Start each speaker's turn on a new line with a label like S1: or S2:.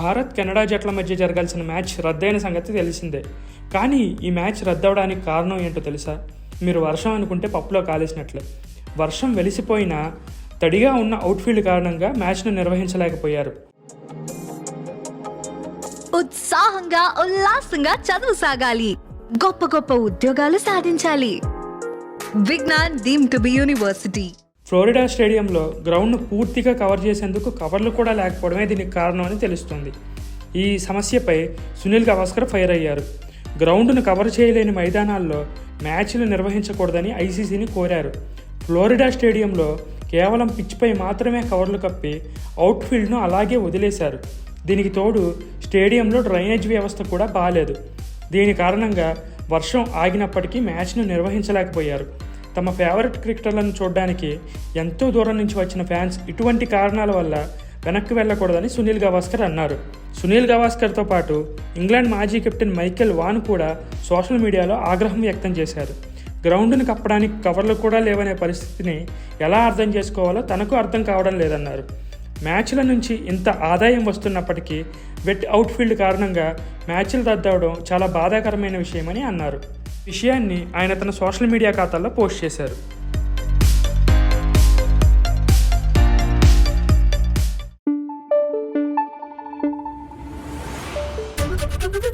S1: Bharat Canada జట్ల మధ్య జరగాల్సిన మ్యాచ్ రద్దయిన సంగతి తెలిసిందే. కానీ ఈ మ్యాచ్ రద్దవడానికి కారణం ఏంటో తెలుసా? మీరు వర్షం అనుకుంటే పప్పులో కాలేసినట్లే. వర్షం వెలిసిపోయినా తడిగా ఉన్న అవుట్ఫీల్డ్ కారణంగా మ్యాచ్ను నిర్వహించలేకపోయారు.
S2: ఉత్సాహంగా ఉల్లాసంగా చదువు సాగాలి. గొప్ప గొప్ప ఉద్యోగాలు సాధించాలి. Vignan deem to be university.
S1: Florida స్టేడియంలో గ్రౌండ్ను పూర్తిగా కవర్ చేసేందుకు కవర్లు కూడా లేకపోవడమే దీనికి కారణం అని తెలుస్తుంది. ఈ సమస్యపై సునీల్ గవాస్కర్ ఫైర్ అయ్యారు. గ్రౌండ్ను కవర్ చేయలేని మైదానాల్లో మ్యాచ్లు నిర్వహించకూడదని ఐసీసీని కోరారు. ఫ్లోరిడా స్టేడియంలో కేవలం పిచ్పై మాత్రమే కవర్లు కప్పి అవుట్ఫీల్డ్ను అలాగే వదిలేశారు. దీనికి తోడు స్టేడియంలో డ్రైనేజ్ వ్యవస్థ కూడా బాగాలేదు దీని కారణంగా వర్షం ఆగినప్పటికీ మ్యాచ్ను నిర్వహించలేకపోయారు. తమ ఫేవరెట్ క్రికెటర్లను చూడడానికి ఎంతో దూరం నుంచి వచ్చిన ఫ్యాన్స్ ఇటువంటి కారణాల వల్ల వెనక్కి వెళ్ళకూడదని సునీల్ గవాస్కర్ అన్నారు. సునీల్ గవాస్కర్తో పాటు ఇంగ్లాండ్ మాజీ కెప్టెన్ మైకెల్ వాన్ కూడా సోషల్ మీడియాలో ఆగ్రహం వ్యక్తం చేశారు. గ్రౌండ్ను కప్పడానికి కవర్లు కూడా లేవనే పరిస్థితిని ఎలా అర్థం చేసుకోవాలో తనకు అర్థం కావడం లేదన్నారు. మ్యాచ్ల నుంచి ఇంత ఆదాయం వస్తున్నప్పటికీ వెట్ అవుట్ఫీల్డ్ కారణంగా మ్యాచ్లు రద్దవడం చాలా బాధాకరమైన విషయమని అన్నారు. విషయాన్ని ఆయన తన సోషల్ మీడియా ఖాతాల్లో పోస్ట్ చేశారు Thank you.